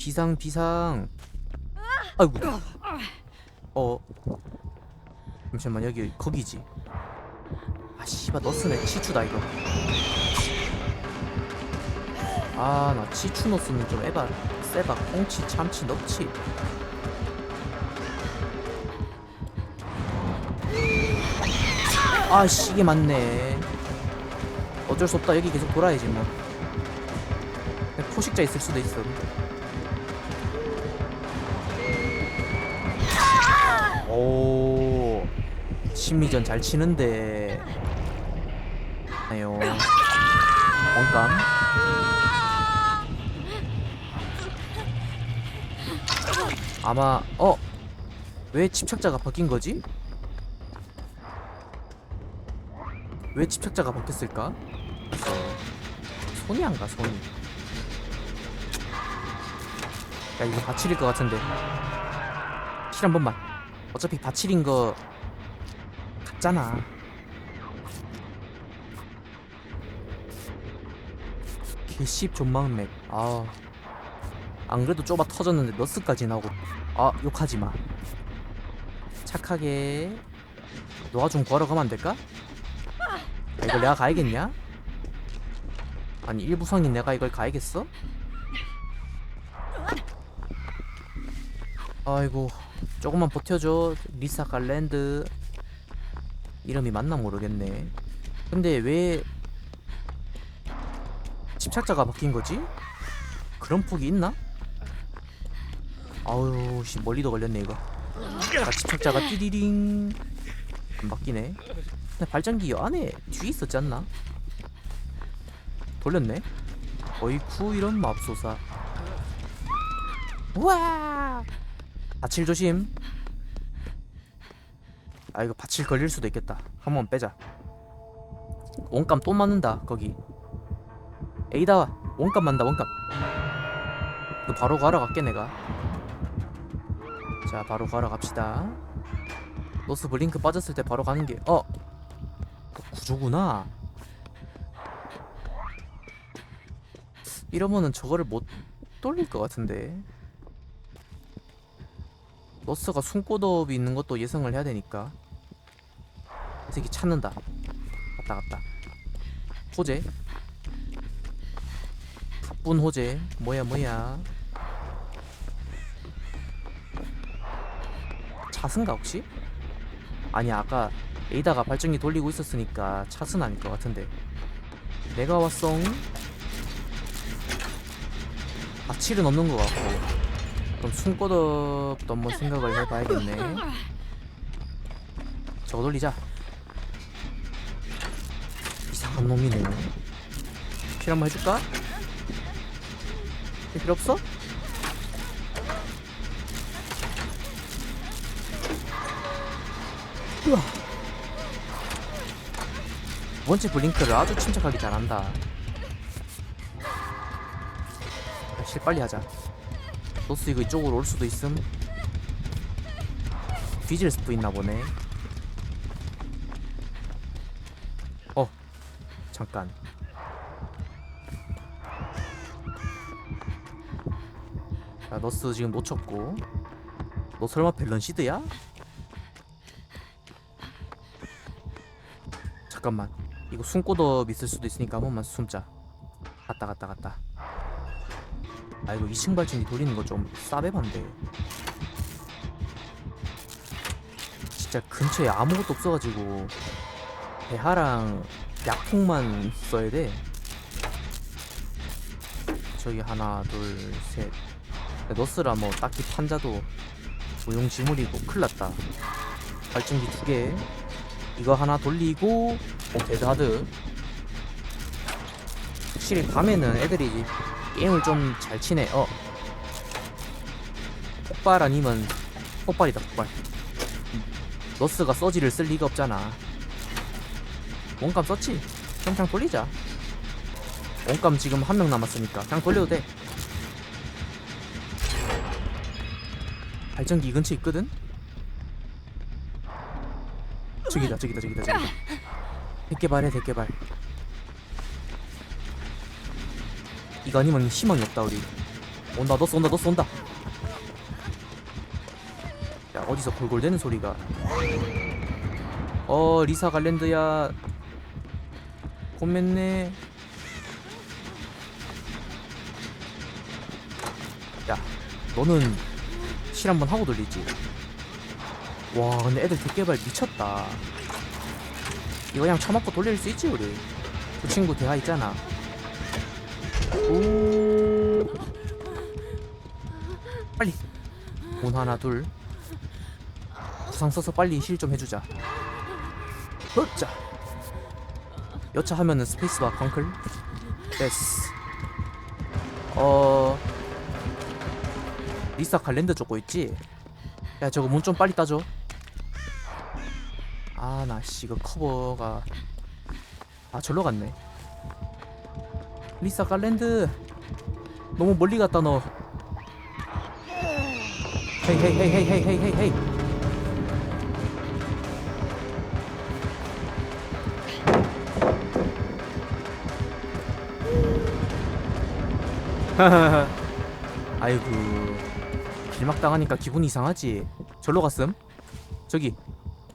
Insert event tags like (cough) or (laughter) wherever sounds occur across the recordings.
비상 비상. 아이고. 어. 잠시만 여기 거기지. 아 씨발 너스네. 치추다 이거. 아 나 치추 너스는 좀 에바 세바 꽁치 참치 넙치 아씨 이게 맞네. 어쩔 수 없다. 여기 계속 돌아야지 뭐. 포식자 있을 수도 있어 오 심리전 잘 치는데. 아요. 원감. 아마 어? 왜 집착자가 바뀐 거지? 왜 집착자가 바뀌었을까? 그래서 손이 안 가 손이 야 이거 바칠일 것 같은데. 칠한 번만 어차피 바칠인 거 같잖아 개씹 존망 맥 아. 안 그래도 좁아 터졌는데 너스까지 나오고 아 욕하지 마 착하게 너가 좀 구하러 가면 안 될까? 야, 이걸 내가 가야겠냐? 아니 일부성인 내가 이걸 가야겠어? 아이고 조금만 버텨줘. 리사 갈랜드. 이름이 맞나 모르겠네. 근데 왜 집착자가 바뀐 거지? 그런 폭이 있나? 아유 씨 멀리도 걸렸네 이거. 아, 집착자가 띠리링. 안 바뀌네. 근데 발전기 안에 뒤에 있었지 않나? 돌렸네. 어이쿠 이런 맙소사. 우와 바칠 조심. 아 이거 바칠 걸릴 수도 있겠다. 한번 빼자. 원감 또 맞는다 거기. 에이다 원감 만다 원감. 너 바로 가러 갈게 내가. 자 바로 가러 갑시다. 노스 블링크 빠졌을 때 바로 가는 게 어! 구조구나. 이러면은 저거를 못 돌릴 것 같은데 노스가 숨고덥이 있는 것도 예상을 해야 되니까. 이 새끼 찾는다. 갔다 갔다. 호재. 가쁜 호재. 뭐야 뭐야. 차승가 혹시? 아니 아까 에이다가 발전기 돌리고 있었으니까 차승 아닐 것 같은데. 내가 왔어 아칠은 없는 것 같고 그럼 숨고덕도 한번 생각을 해봐야겠네. 저거 돌리자. 이상한 놈이네. 필 한번 해줄까? 필요 없어? 두 번째 블링크를 아주 침착하게 잘한다. 야, 실 빨리 하자 노스 이거 이쪽으로 올 수도 있음. 뒤질 스프 있나 보네. 어 잠깐. 자 너스 지금 놓쳤고. 너 설마 밸런시드야? 잠깐만. 이거 숨고덥 있을 수도 있으니까 한 번만 숨자. 갔다 갔다 갔다 아 이거 2층 발전기 돌리는 거 좀 싸배반데. 진짜 근처에 아무것도 없어가지고 대하랑 약통만 써야 돼. 저기 하나 둘셋. 너스라 뭐 딱히 판자도 무용지물이고 큰일났다. 발전기 두 개. 이거 하나 돌리고 어 데드하드. 확실히 밤에는 애들이 게임을 좀 잘 치네 어 폭발 아니면 폭발이다 폭발. 너스가 서지를 쓸 리가 없잖아. 원감 썼지? 그럼 그냥 돌리자. 원감 지금 한 명 남았으니까 그냥 돌려도 돼. 발전기 이 근처에 있거든? 저기다 저기다 저기다 저기다. 대개발해 대개발 이거 아니면 희망이 없다 우리. 온다 너스 온다 너스 온다. 야 어디서 골골대는 소리가. 어 리사 갈랜드야. 고맨네. 야 너는 실 한번 하고 돌리지. 와 근데 애들 대개발 미쳤다. 이거 그냥 쳐맞고 돌릴 수 있지 우리. 그 친구 대하 있잖아 오. 빨리. 돈 하나 둘. 부상 써서 빨리 힐 좀 해주자. 여자. 여차 하면은 스페이스바 펑클? 됐어. 어 리사 갈랜드 쫓고 있지? 야 저거 문 좀 빨리 따줘. 아나씨 이거 커버가. 아 절로 갔네 리사 갈랜드. 너무 멀리 갔다 너. 헤이 헤이 헤이 헤이 헤이 헤이 헤이 헤이. (laughs) 아이고 길막 당하니까 기분 이상하지. 절로 갔음? 저기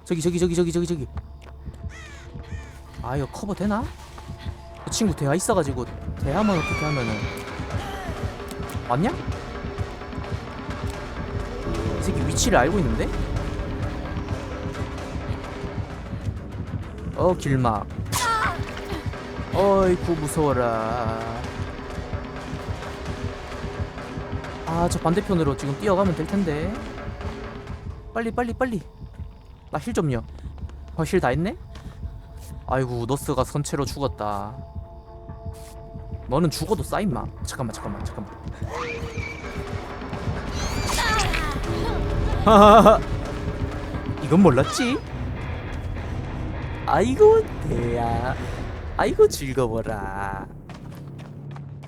저기 저기 저기 저기 저기 저기. 아 이거 커버 되나? 그 친구 대화 있어가지고 대화만 어떻게 하면은 맞냐? 이 새끼 위치를 알고 있는데? 어 길막 어이구 무서워라 아 저 반대편으로 지금 뛰어가면 될 텐데 빨리 빨리 빨리 나 힐 좀요 어, 힐다 했네? 아이고 너스가 선체로 죽었다 너는 죽어도 싸 임마. 잠깐만 잠깐만 잠깐만. 하하하 이건 몰랐지? 아이고 대야. 아이고 즐거워라.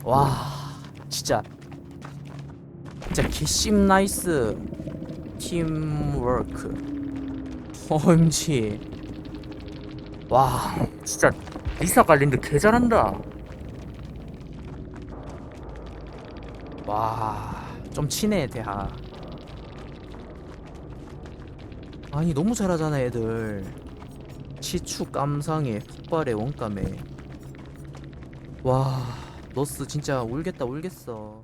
와 진짜. 진짜 개심 나이스 팀워크. OMG 와 진짜 리사 갈린드 개 잘한다 와좀 치네 대하. 아니 너무 잘하잖아 애들. 치추 깜상에 폭발에 원감에. 와 너스 진짜 울겠다 울겠어.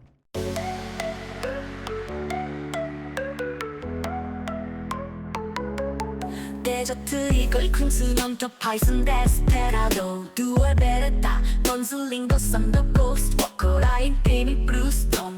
데저트 이걸 쿵스 넘쳐 파이슨 데스테라도 두얼 베레타 넌슬링 더 썬더 고스트 워커 라인 게임이 블루스톤